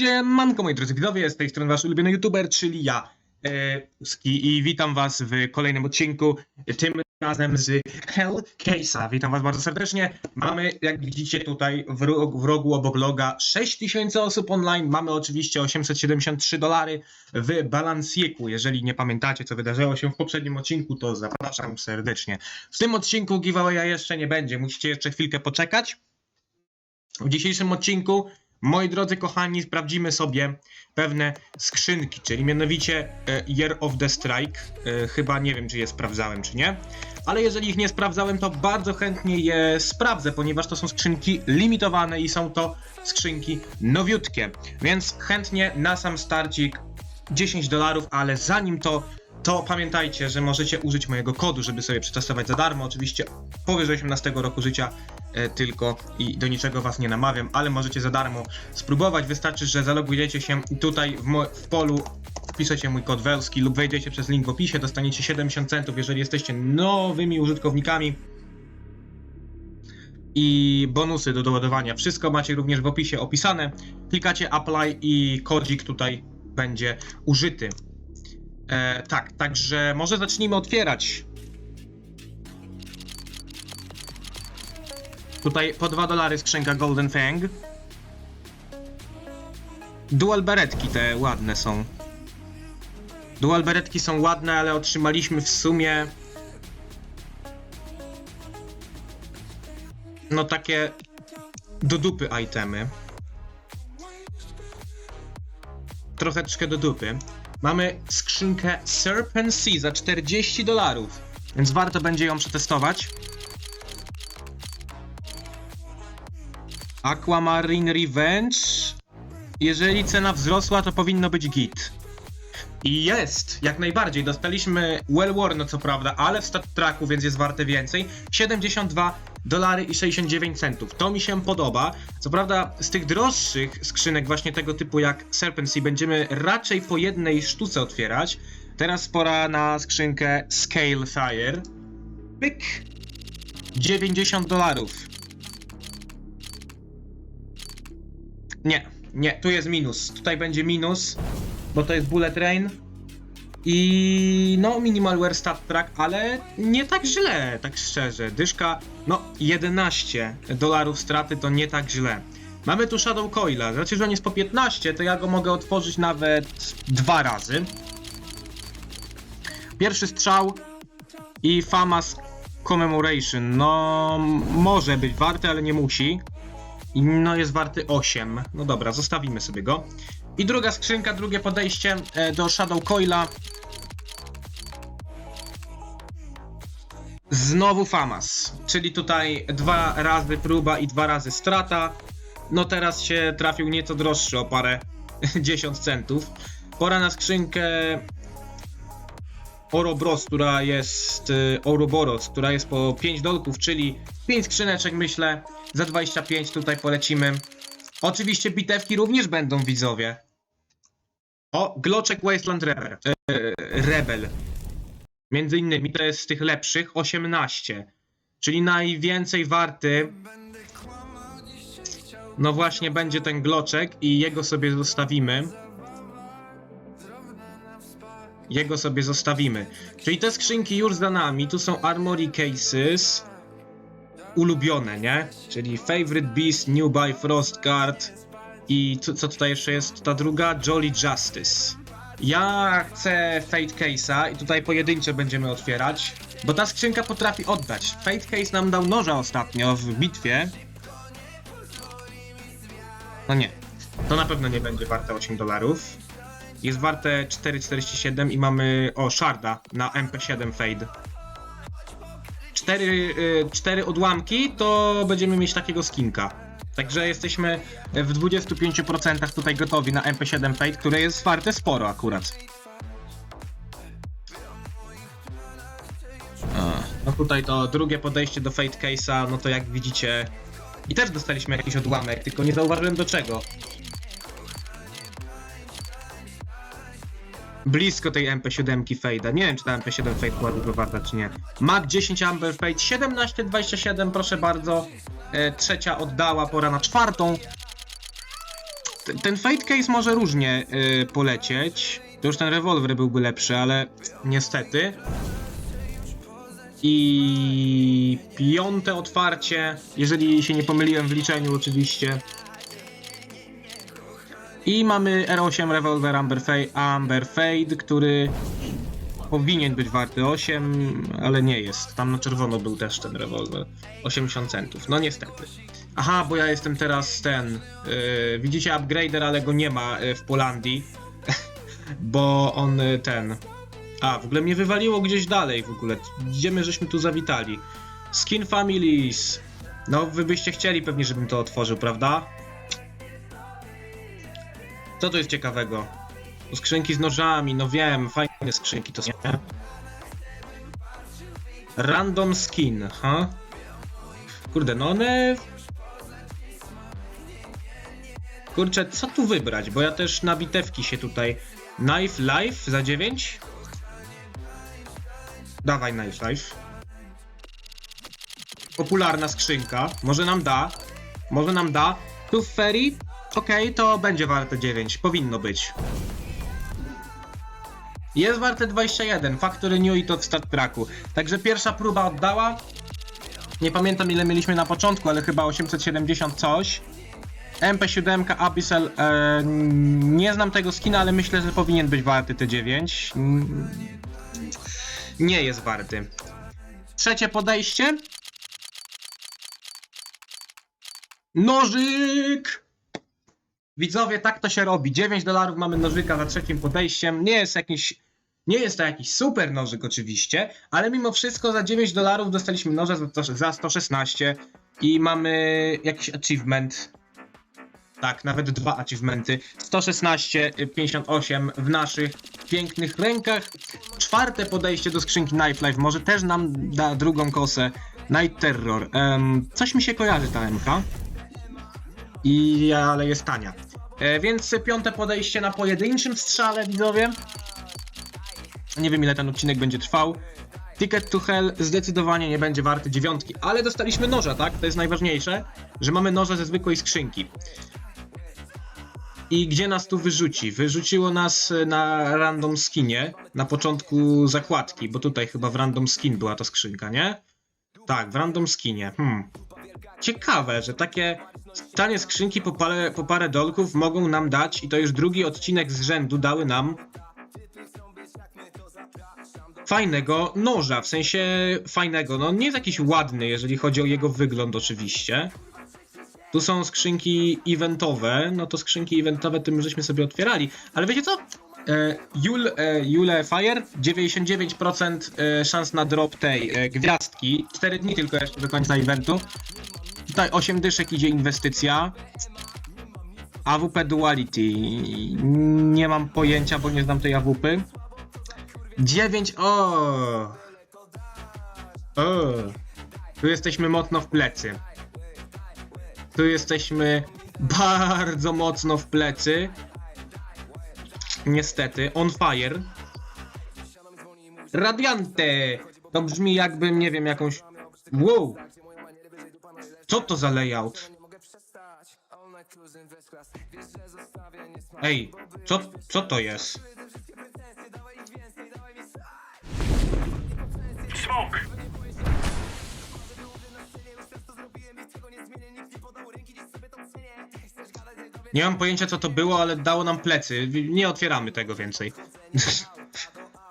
Siemanko moi drodzy widzowie, z tej strony wasz ulubiony youtuber, czyli ja, e, Ski i witam was w kolejnym odcinku, tym razem z Hell Case'a. Witam was bardzo serdecznie. Mamy, jak widzicie tutaj w, ro- w rogu obok loga 6000 osób online, mamy oczywiście 873 dolary w Balansieku. Jeżeli nie pamiętacie, co wydarzyło się w poprzednim odcinku, to zapraszam serdecznie. W tym odcinku giveawaya jeszcze nie będzie, musicie jeszcze chwilkę poczekać. W dzisiejszym odcinku, moi drodzy kochani, sprawdzimy sobie pewne skrzynki, czyli mianowicie e, Year of the Strike. E, Chyba nie wiem, czy je sprawdzałem, czy nie. Ale jeżeli ich nie sprawdzałem, to bardzo chętnie je sprawdzę, ponieważ to są skrzynki limitowane i są to skrzynki nowiutkie. Więc chętnie na sam starcik 10 dolarów, ale zanim to, to pamiętajcie, że możecie użyć mojego kodu, żeby sobie przetestować za darmo. Oczywiście powyżej 18 roku życia tylko i do niczego was nie namawiam, ale możecie za darmo spróbować. Wystarczy, że zalogujecie się tutaj w, w polu, wpiszecie mój kod Welski lub wejdziecie przez link w opisie, dostaniecie 70 centów, jeżeli jesteście nowymi użytkownikami i bonusy do doładowania. Wszystko macie również w opisie opisane. Klikacie apply i kodzik tutaj będzie użyty. E, tak, także może zacznijmy otwierać. Tutaj po 2 dolary skrzynka Golden Fang. Dual beretki te ładne są. Dual beretki są ładne, ale otrzymaliśmy w sumie no takie do dupy itemy. Trocheczkę do dupy. Mamy skrzynkę Serpent Sea za 40 dolarów, więc warto będzie ją przetestować. Aquamarine Revenge. Jeżeli cena wzrosła, to powinno być git. I jest, jak najbardziej. Dostaliśmy Well Worn, co prawda, ale w stat tracku, więc jest warte więcej. 72 dolary i 69 centów. To mi się podoba. Co prawda, z tych droższych skrzynek, właśnie tego typu jak Serpent będziemy raczej po jednej sztuce otwierać. Teraz pora na skrzynkę Scale Fire. Pyk! 90 dolarów. Nie, nie, tu jest minus. Tutaj będzie minus, bo to jest Bullet Train. I no, Minimalware Stat Track, ale nie tak źle, tak szczerze. Dyszka, no 11 dolarów straty to nie tak źle. Mamy tu Shadow Coila, znaczy, że on jest po 15, to ja go mogę otworzyć nawet dwa razy. Pierwszy strzał i Famas Commemoration, no może być warty, ale nie musi. No jest warty 8. No dobra, zostawimy sobie go. I druga skrzynka, drugie podejście e, do Shadow Coila. Znowu Famas, czyli tutaj dwa razy próba i dwa razy strata. No teraz się trafił nieco droższy o parę 10 centów. Pora na skrzynkę Orobros, która jest y, Ouroboros, która jest po 5 dolków, czyli 5 skrzyneczek myślę. Za 25 tutaj polecimy. Oczywiście bitewki również będą widzowie. O, Gloczek Wasteland Rebel. E, Rebel. Między innymi to jest z tych lepszych 18. Czyli najwięcej warty. No właśnie będzie ten Gloczek i jego sobie zostawimy. Jego sobie zostawimy. Czyli te skrzynki już za nami. Tu są Armory Cases. Ulubione, nie? Czyli Favorite Beast, New by Frost Guard. I co, co tutaj jeszcze jest? Ta druga, Jolly Justice. Ja chcę Fate Case'a i tutaj pojedyncze będziemy otwierać, bo ta skrzynka potrafi oddać. Fate Case nam dał noża ostatnio w bitwie. No nie, to na pewno nie będzie warte 8 dolarów. Jest warte 4,47 i mamy, o, Sharda na MP7 Fade. Cztery, y, cztery odłamki, to będziemy mieć takiego skinka. Także jesteśmy w 25% tutaj gotowi na MP7 Fade, które jest warte sporo akurat. No tutaj to drugie podejście do Fate Case'a, no to jak widzicie... I też dostaliśmy jakiś odłamek, tylko nie zauważyłem do czego. Blisko tej MP7 Fade'a. Nie wiem, czy ta MP7 Fade była dużo warta, czy nie. Mac 10 Amber Fade 1727, proszę bardzo. E, trzecia oddała, pora na czwartą. T- Ten Fate Case może różnie y, polecieć. To już ten rewolwer byłby lepszy, ale niestety. I piąte otwarcie, jeżeli się nie pomyliłem w liczeniu oczywiście. I mamy R8 rewolwer Amber, Fa- Amber Fade, który powinien być warty 8, ale nie jest. Tam na czerwono był też ten rewolwer. 80 centów. No niestety. Aha, bo ja jestem teraz ten. Yy, widzicie upgrader, ale go nie ma yy, w Polandii. bo on yy, ten. A, w ogóle mnie wywaliło gdzieś dalej w ogóle. Gdzie my żeśmy tu zawitali? Skin Families. No, wy byście chcieli pewnie, żebym to otworzył, prawda? Co to jest ciekawego? To skrzynki z nożami, no wiem, fajne skrzynki to są. nie? Random skin, ha? Kurde, no one... Kurczę, co tu wybrać? Bo ja też na bitewki się tutaj... Knife Life za 9? Dawaj Knife Life. Popularna skrzynka. Może nam da. Może nam da. Tu Ferry. Okej, to będzie warte 9. Powinno być. Jest warte 21. Factory New i to w start traku. Także pierwsza próba oddała. Nie pamiętam ile mieliśmy na początku, ale chyba 870 coś. MP7 Abyssal. E, nie znam tego skina, ale myślę, że powinien być warty te 9. Mm, Nie jest warty. Trzecie podejście. Nożyk! Widzowie, tak to się robi. 9 dolarów mamy nożyka za trzecim podejściem. Nie jest jakiś. Nie jest to jakiś super nożyk oczywiście, ale mimo wszystko za 9 dolarów dostaliśmy noża za, za 116 i mamy jakiś achievement. Tak, nawet dwa achievementy. 116, y, 58 w naszych pięknych rękach. Czwarte podejście do skrzynki Knife Life może też nam da drugą kosę. Night Terror. Em, coś mi się kojarzy ta MK. I ale jest tania. E, więc piąte podejście na pojedynczym strzale, widzowie. Nie wiem ile ten odcinek będzie trwał. Ticket to Hell zdecydowanie nie będzie warty dziewiątki, ale dostaliśmy noża, tak? To jest najważniejsze, że mamy noże ze zwykłej skrzynki. I gdzie nas tu wyrzuci? Wyrzuciło nas e, na random skinie, na początku zakładki, bo tutaj chyba w random skin była ta skrzynka, nie? Tak, w random skinie. Hmm. Ciekawe, że takie tanie skrzynki po parę, po parę dolków mogą nam dać, i to już drugi odcinek z rzędu dały nam fajnego noża, w sensie fajnego, no nie jest jakiś ładny, jeżeli chodzi o jego wygląd oczywiście. Tu są skrzynki eventowe, no to skrzynki eventowe tym żeśmy sobie otwierali, ale wiecie co? E, Jul, e, Jule Fire, 99% e, szans na drop tej e, gwiazdki, 4 dni tylko jeszcze do końca eventu. Tutaj 8 dyszek idzie inwestycja. AWP Duality. Nie mam pojęcia, bo nie znam tej AWP. 9. O! O! Tu jesteśmy mocno w plecy. Tu jesteśmy bardzo mocno w plecy. Niestety. On fire. Radiante! To brzmi jakbym, nie wiem, jakąś. Wow! Co to za layout? Ej, co, co to jest? Smoke! Nie mam pojęcia co to było, ale dało nam plecy. Nie otwieramy tego więcej.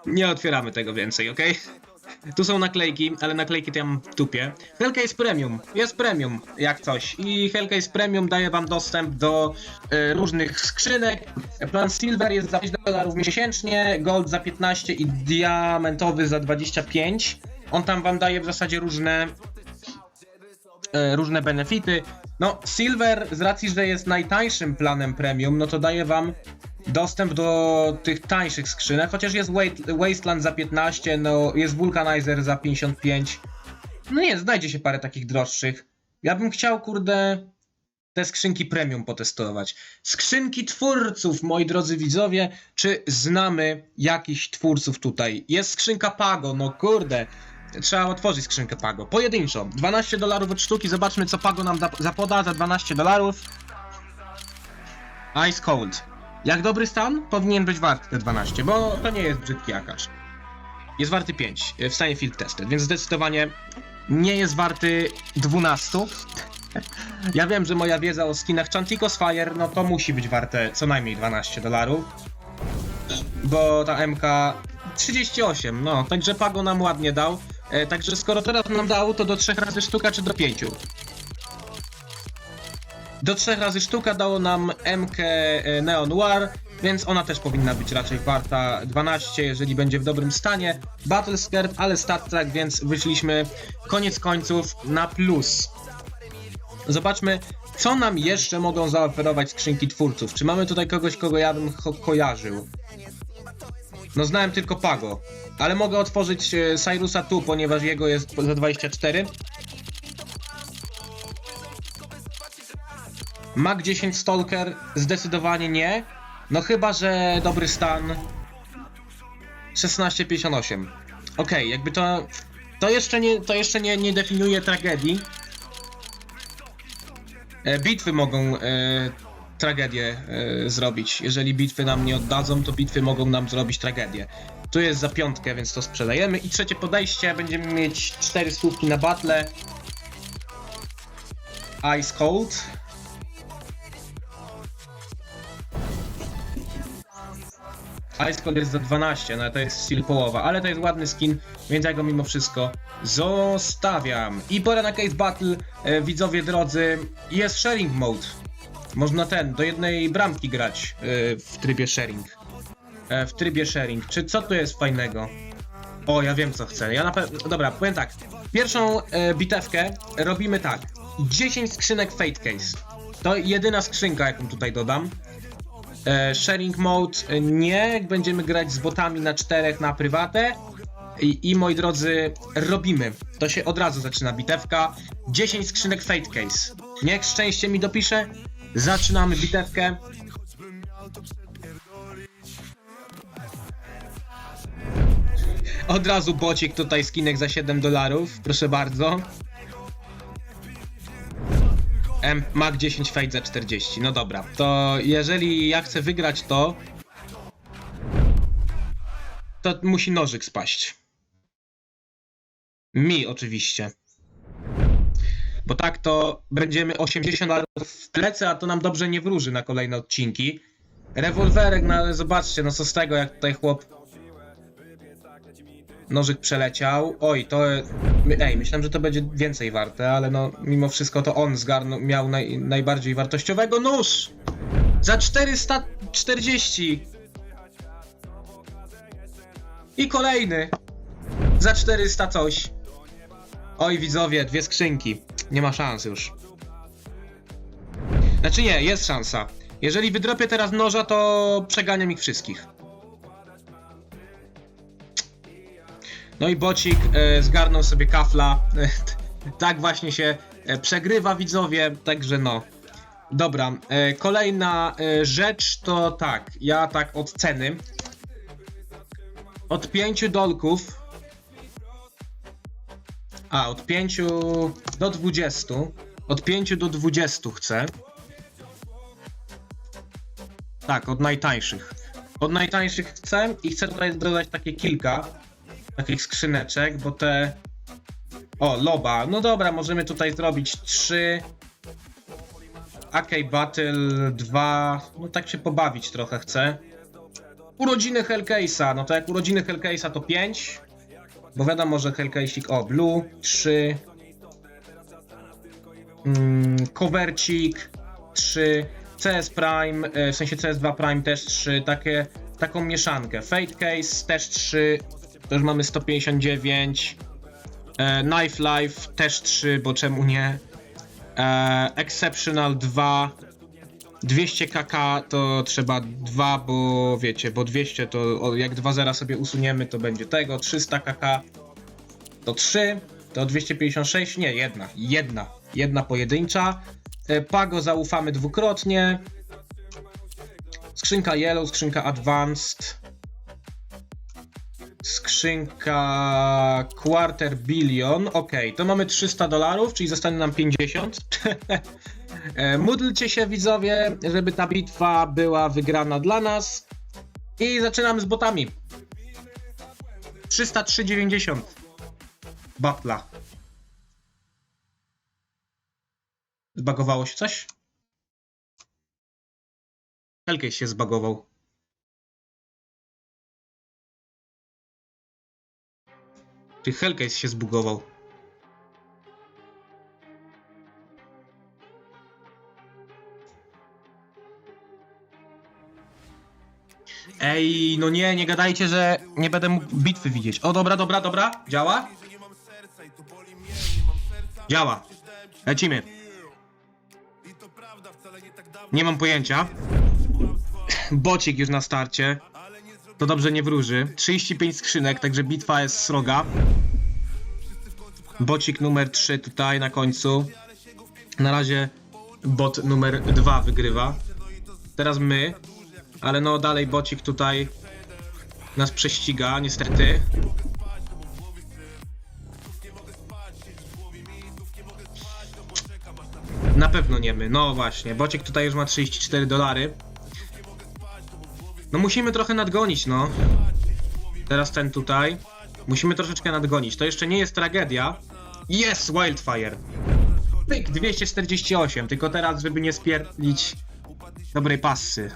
Nie otwieramy tego więcej, ok? Tu są naklejki, ale naklejki to ja mam w tupie. Hellcase Premium, jest premium, jak coś. I Hellcase Premium daje wam dostęp do e, różnych skrzynek. Plan Silver jest za 5 dolarów miesięcznie, Gold za 15 i Diamentowy za 25. On tam wam daje w zasadzie różne e, różne benefity. No, Silver z racji, że jest najtańszym planem premium, no to daje wam dostęp do tych tańszych skrzynek, chociaż jest Wasteland za 15, no jest Vulcanizer za 55. No nie, znajdzie się parę takich droższych. Ja bym chciał, kurde, te skrzynki premium potestować. Skrzynki twórców, moi drodzy widzowie, czy znamy jakichś twórców tutaj? Jest skrzynka Pago, no kurde. Trzeba otworzyć skrzynkę Pago. Pojedynczo. 12 dolarów od sztuki. Zobaczmy, co Pago nam da, zapoda za 12 dolarów. Ice Cold. Jak dobry stan, powinien być wart te 12, bo to nie jest brzydki akacz. Jest warty 5 w stanie field tested, więc zdecydowanie nie jest warty 12. Ja wiem, że moja wiedza o skinach Chanticos Fire, no to musi być warte co najmniej 12 dolarów. Bo ta MK 38, no, także Pago nam ładnie dał. E, także skoro teraz nam dał, to do 3 razy sztuka czy do 5? Do 3 razy sztuka dało nam MK e, Neon Noir, więc ona też powinna być raczej warta 12, jeżeli będzie w dobrym stanie. Battle Skirt, ale stat track, więc wyszliśmy koniec końców na plus. Zobaczmy, co nam jeszcze mogą zaoferować skrzynki twórców. Czy mamy tutaj kogoś, kogo ja bym ko kojarzył? No znałem tylko Pago, ale mogę otworzyć e, Cyrusa tu, ponieważ jego jest za 24. Mag 10 Stalker zdecydowanie nie. No chyba, że dobry stan 1658. Okej, jakby to to jeszcze nie to jeszcze nie, nie definiuje tragedii. E, bitwy mogą e, tragedię e, zrobić. Jeżeli bitwy nam nie oddadzą, to bitwy mogą nam zrobić tragedię. Tu jest za piątkę, więc to sprzedajemy. I trzecie podejście, będziemy mieć cztery słówki na battle. Ice Cold. Ice Cold jest za 12, no to jest steel połowa, ale to jest ładny skin, więc ja go mimo wszystko zostawiam. I pora na Case Battle, e, widzowie drodzy, jest sharing mode. Można ten, do jednej bramki grać e, w trybie sharing. E, w trybie sharing. Czy co tu jest fajnego? O, ja wiem co chcę. Ja na pewno. Dobra, powiem tak. Pierwszą e, bitewkę robimy tak. 10 skrzynek Fate Case. To jedyna skrzynka, jaką tutaj dodam. E, sharing mode e, nie, będziemy grać z botami na czterech na prywatę. I, I moi drodzy, robimy. To się od razu zaczyna bitewka. 10 skrzynek Fate Case. Niech szczęście mi dopisze. Zaczynamy bitewkę. Od razu bocik tutaj skinek za 7 dolarów. Proszę bardzo. M Mac 10 Fate za 40. No dobra, to jeżeli ja chcę wygrać to, to musi nożyk spaść. Mi oczywiście. Bo tak to będziemy 80 dolarów w plecy, a to nam dobrze nie wróży na kolejne odcinki. Rewolwerek, no zobaczcie, no co z tego, jak tutaj chłop nożyk przeleciał. Oj, to. Ej, myślałem, że to będzie więcej warte, ale no, mimo wszystko to on zgarnął, miał naj, najbardziej wartościowego nóż! Za 440! I kolejny! Za 400 coś. Oj, widzowie, dwie skrzynki. Nie ma szans już. Znaczy nie, jest szansa. Jeżeli wydropię teraz noża, to przeganiam ich wszystkich. No i bocik e, zgarnął sobie kafla. tak właśnie się e, przegrywa widzowie, także no. Dobra, e, kolejna e, rzecz to tak, ja tak od ceny. Od 5 dolków. A, od 5 do 20. Od 5 do 20 chcę. Tak, od najtańszych. Od najtańszych chcę i chcę tutaj dodać takie kilka takich skrzyneczek, bo te... O, loba. No dobra, możemy tutaj zrobić 3. AK Battle 2. No tak się pobawić trochę chcę. Urodziny Hellcase'a. No to jak urodziny Hellcase'a to 5. Bo wiadomo, że Hellcase'ik... O, Blue 3. Mm, covercik 3. CS Prime, e, w sensie CS2 Prime też 3. Takie, taką mieszankę. Fate Case też 3. To już mamy 159. E, Knife Life też 3, bo czemu nie? E, Exceptional 2. 200 kk to trzeba 2, bo wiecie, bo 200 to o, jak 2 zera sobie usuniemy, to będzie tego. 300 kk to 3. To 256, nie, jedna. Jedna. Jedna pojedyncza. E, Pago zaufamy dwukrotnie. Skrzynka Yellow, skrzynka Advanced skrzynka quarter billion, ok, to mamy 300 dolarów, czyli zostanie nam 50. E, módlcie się widzowie, żeby ta bitwa była wygrana dla nas. I zaczynamy z botami. 303,90. Batla. Zbagowało się coś? Hellcase się zbagował. Czy Hellcase się zbugował? Ej, no nie, nie gadajcie, że nie będę mógł bitwy widzieć. O, dobra, dobra, dobra. Działa? Działa. Lecimy. Nie mam pojęcia. Bocik już na starcie. To dobrze nie wróży. 35 skrzynek, także bitwa jest sroga. Bocik numer 3 tutaj na końcu. Na razie bot numer 2 wygrywa. Teraz my. Ale no dalej bocik tutaj nas prześciga, niestety. Na pewno nie my, no właśnie. Bociek tutaj już ma 34 dolary. No musimy trochę nadgonić, no. Teraz ten tutaj. Musimy troszeczkę nadgonić. To jeszcze nie jest tragedia. Jest Wildfire. Pyk, 248. Tylko teraz, żeby nie spierdlić dobrej passy.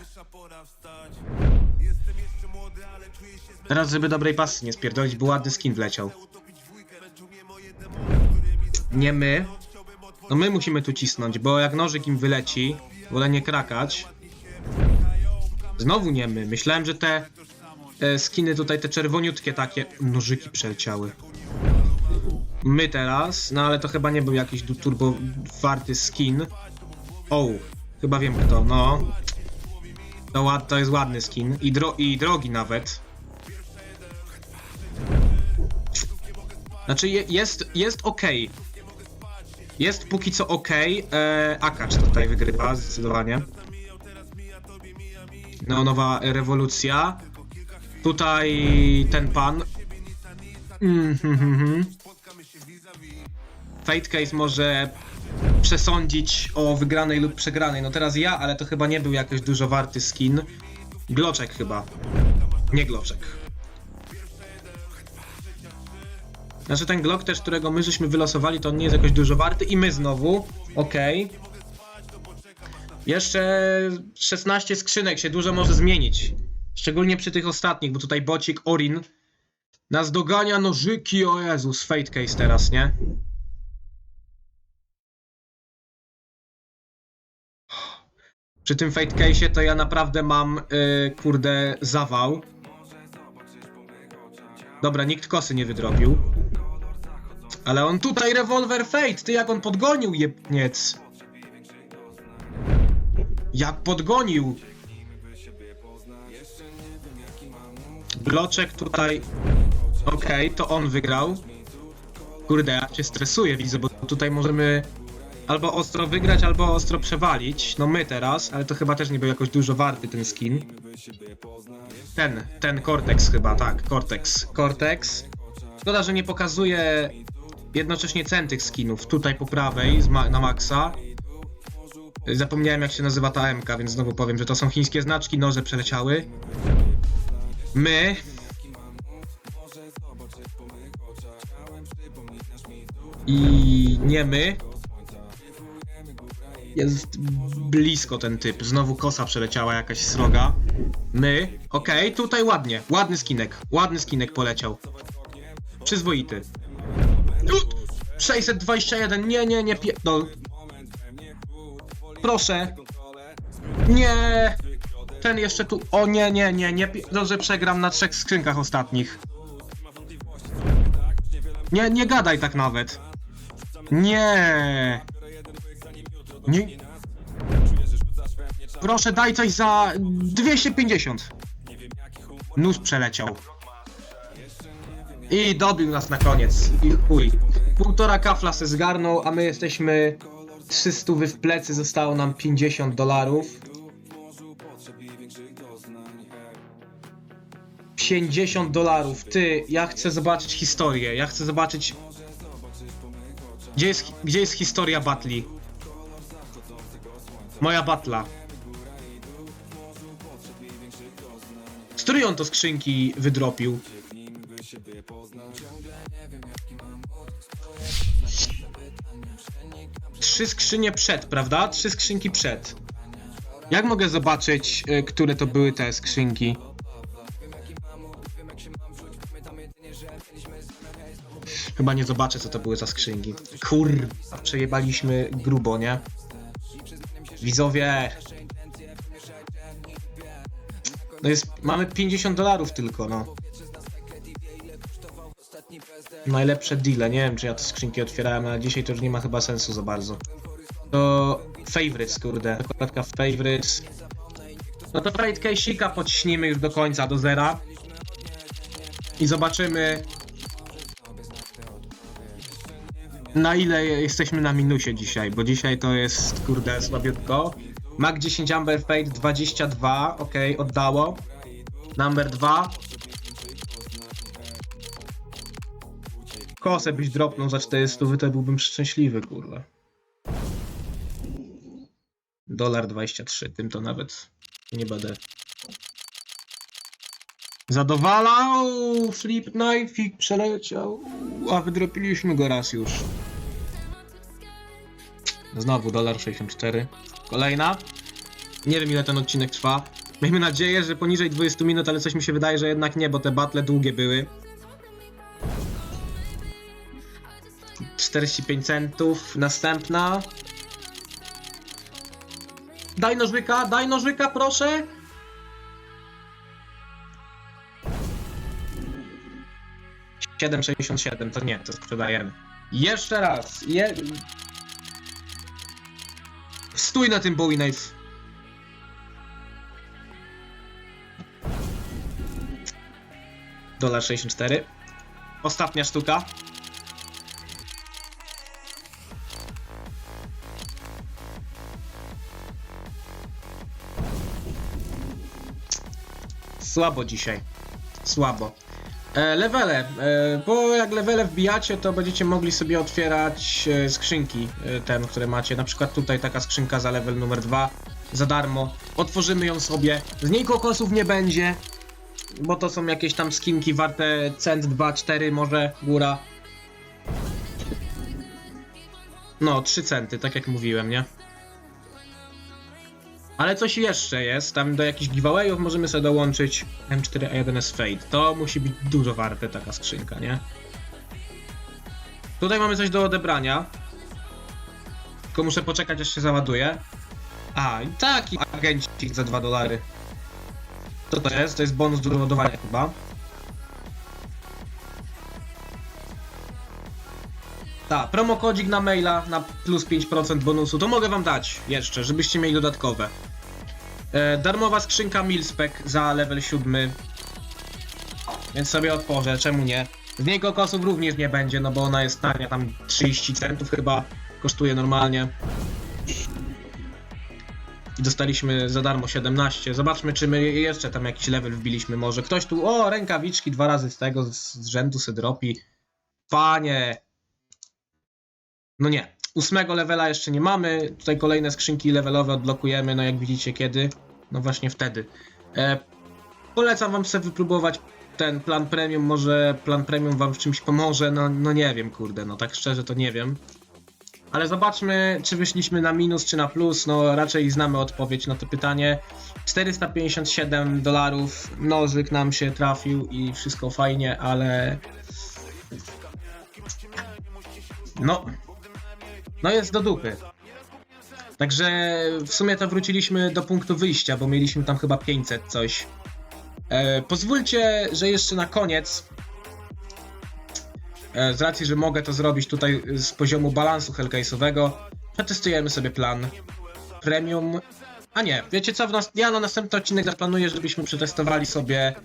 Teraz, żeby dobrej pasy nie spierdolić, bo ładny skin wleciał. Nie my. No my musimy tu cisnąć, bo jak nożyk im wyleci, wolę nie krakać. Znowu nie my. Myślałem, że te e, skiny tutaj, te czerwoniutkie takie nożyki przeleciały. My teraz, no ale to chyba nie był jakiś turbo warty skin. O, chyba wiem kto, no. To, ład, to jest ładny skin i, dro i drogi nawet. Znaczy je, jest, jest ok. Jest póki co ok. E, Akacz tutaj wygrywa zdecydowanie. No, nowa rewolucja. Tutaj ten pan. Mhm. Fate Case może przesądzić o wygranej lub przegranej. No teraz ja, ale to chyba nie był jakoś dużo warty skin. Gloczek chyba. Nie Gloczek. Znaczy ten Glock też, którego my żeśmy wylosowali, to on nie jest jakoś dużo warty i my znowu. Okej. Jeszcze 16 skrzynek się dużo może zmienić. Szczególnie przy tych ostatnich, bo tutaj bocik Orin nas dogania nożyki, o Jezus, Fate Case teraz, nie? Przy tym Fate Case'ie to ja naprawdę mam, yy, kurde, zawał. Dobra, nikt kosy nie wydrobił. Ale on tutaj rewolwer Fate, ty jak on podgonił jebniec. Jak podgonił. Bloczek tutaj. Okej, to on wygrał. Kurde, ja się stresuję, widzę, bo tutaj możemy albo ostro wygrać, albo ostro przewalić. No my teraz, ale to chyba też nie był jakoś dużo warty ten skin. Ten, ten Cortex chyba, tak, Cortex. Cortex. Szkoda, że nie pokazuje jednocześnie cen tych skinów. Tutaj po prawej na maksa. Zapomniałem jak się nazywa ta MK, więc znowu powiem, że to są chińskie znaczki, noże przeleciały. My. I nie my. Jest blisko ten typ. Znowu kosa przeleciała jakaś sroga. My. Okej, tutaj ładnie. Ładny skinek. Ładny skinek poleciał. Przyzwoity. Tu! 621. Nie, nie, nie pierdol. Proszę. Nie. Ten jeszcze tu. O nie, nie, nie, nie że przegram na trzech skrzynkach ostatnich. Nie, nie gadaj tak nawet. Nie. Nie. Proszę, daj coś za 250. Nóż przeleciał. I dobił nas na koniec. I chuj. Półtora kafla se zgarnął, a my jesteśmy 300 w plecy, zostało nam 50 dolarów. 50 dolarów. Ty, ja chcę zobaczyć historię. Ja chcę zobaczyć. Gdzie jest, gdzie jest historia Batli? Moja batla. Z której on to skrzynki wydropił? Trzy skrzynie przed, prawda? Trzy skrzynki przed. Jak mogę zobaczyć, y, które to były te skrzynki? Chyba nie zobaczę, co to były za skrzynki. Kurwa, przejebaliśmy grubo, nie? Widzowie. No jest, mamy 50 dolarów tylko, no. Najlepsze deale, nie wiem czy ja te skrzynki otwierałem, ale dzisiaj to już nie ma chyba sensu za bardzo. To favorites, kurde, dokładka favorites. No to trade case'ika podśnimy już do końca, do zera. I zobaczymy na ile jesteśmy na minusie dzisiaj, bo dzisiaj to jest, kurde, słabiutko. Mac 10 Amber Fade 22, ok, oddało. Number 2. Kosę byś dropnął za 400, to byłbym szczęśliwy, kurde. Dolar 23, tym to nawet nie będę. Zadowalał, flip knife przeleciał, a wydropiliśmy go raz już. Znowu dolar 64. Kolejna. Nie wiem ile ten odcinek trwa. Miejmy nadzieję, że poniżej 20 minut, ale coś mi się wydaje, że jednak nie, bo te battle długie były. 45 centów. Następna. Daj nożyka, daj nożyka, proszę. Siedem sześćdziesiąt siedem, to nie, to sprzedajemy. Jeszcze raz. Je... Stój na tym Bowie Knife. Dolar 64. Ostatnia sztuka. Słabo dzisiaj. Słabo. E, levele. E, bo jak levele wbijacie, to będziecie mogli sobie otwierać e, skrzynki, e, ten, które macie. Na przykład tutaj taka skrzynka za level numer 2 za darmo. Otworzymy ją sobie. Z niej kokosów nie będzie, bo to są jakieś tam skinki warte cent 2, 4 może góra. No, 3 centy, tak jak mówiłem, nie? Ale coś jeszcze jest, tam do jakichś giveawayów możemy sobie dołączyć M4A1S Fade. To musi być dużo warte taka skrzynka, nie? Tutaj mamy coś do odebrania. Tylko muszę poczekać aż się załaduje. A, i taki agencik za 2 dolary. Co to jest? To jest bonus do ładowania chyba. Tak, promokodzik na maila na plus 5% bonusu, to mogę wam dać jeszcze, żebyście mieli dodatkowe. E, darmowa skrzynka Milspec za level 7. Więc sobie otworzę, czemu nie? Z niej kokosów również nie będzie, no bo ona jest tania, tam 30 centów chyba kosztuje normalnie. I dostaliśmy za darmo 17. Zobaczmy, czy my jeszcze tam jakiś level wbiliśmy może. Ktoś tu, o, rękawiczki dwa razy z tego, z, z rzędu se dropi. Panie, no nie. Ósmego levela jeszcze nie mamy. Tutaj kolejne skrzynki levelowe odblokujemy, no jak widzicie kiedy. No właśnie wtedy. E, polecam wam sobie wypróbować ten plan premium, może plan premium wam w czymś pomoże, no, no nie wiem kurde, no tak szczerze to nie wiem. Ale zobaczmy, czy wyszliśmy na minus, czy na plus. No raczej znamy odpowiedź na to pytanie. 457 dolarów, nożyk nam się trafił i wszystko fajnie, ale... No, no jest do dupy. Także w sumie to wróciliśmy do punktu wyjścia, bo mieliśmy tam chyba 500 coś. E, pozwólcie, że jeszcze na koniec, e, z racji, że mogę to zrobić tutaj z poziomu balansu hellcase'owego, przetestujemy sobie plan premium. A nie, wiecie co, nas, ja na następny odcinek zaplanuję, żebyśmy przetestowali sobie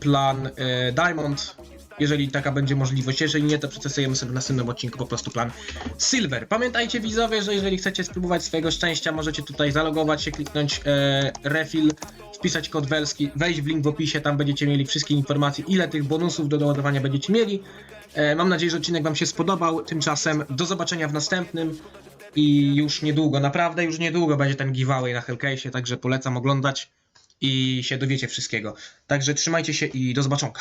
plan e, Diamond, jeżeli taka będzie możliwość. Jeżeli nie, to przetestujemy sobie w następnym odcinku po prostu plan Silver. Pamiętajcie widzowie, że jeżeli chcecie spróbować swojego szczęścia, możecie tutaj zalogować się, kliknąć e, refill, wpisać kod welski, wejść w link w opisie, tam będziecie mieli wszystkie informacje, ile tych bonusów do doładowania będziecie mieli. E, mam nadzieję, że odcinek wam się spodobał. Tymczasem do zobaczenia w następnym. i już niedługo, naprawdę już niedługo będzie ten giveaway na Hellcase'ie, także polecam oglądać i się dowiecie wszystkiego. Także trzymajcie się i do zobaczonka.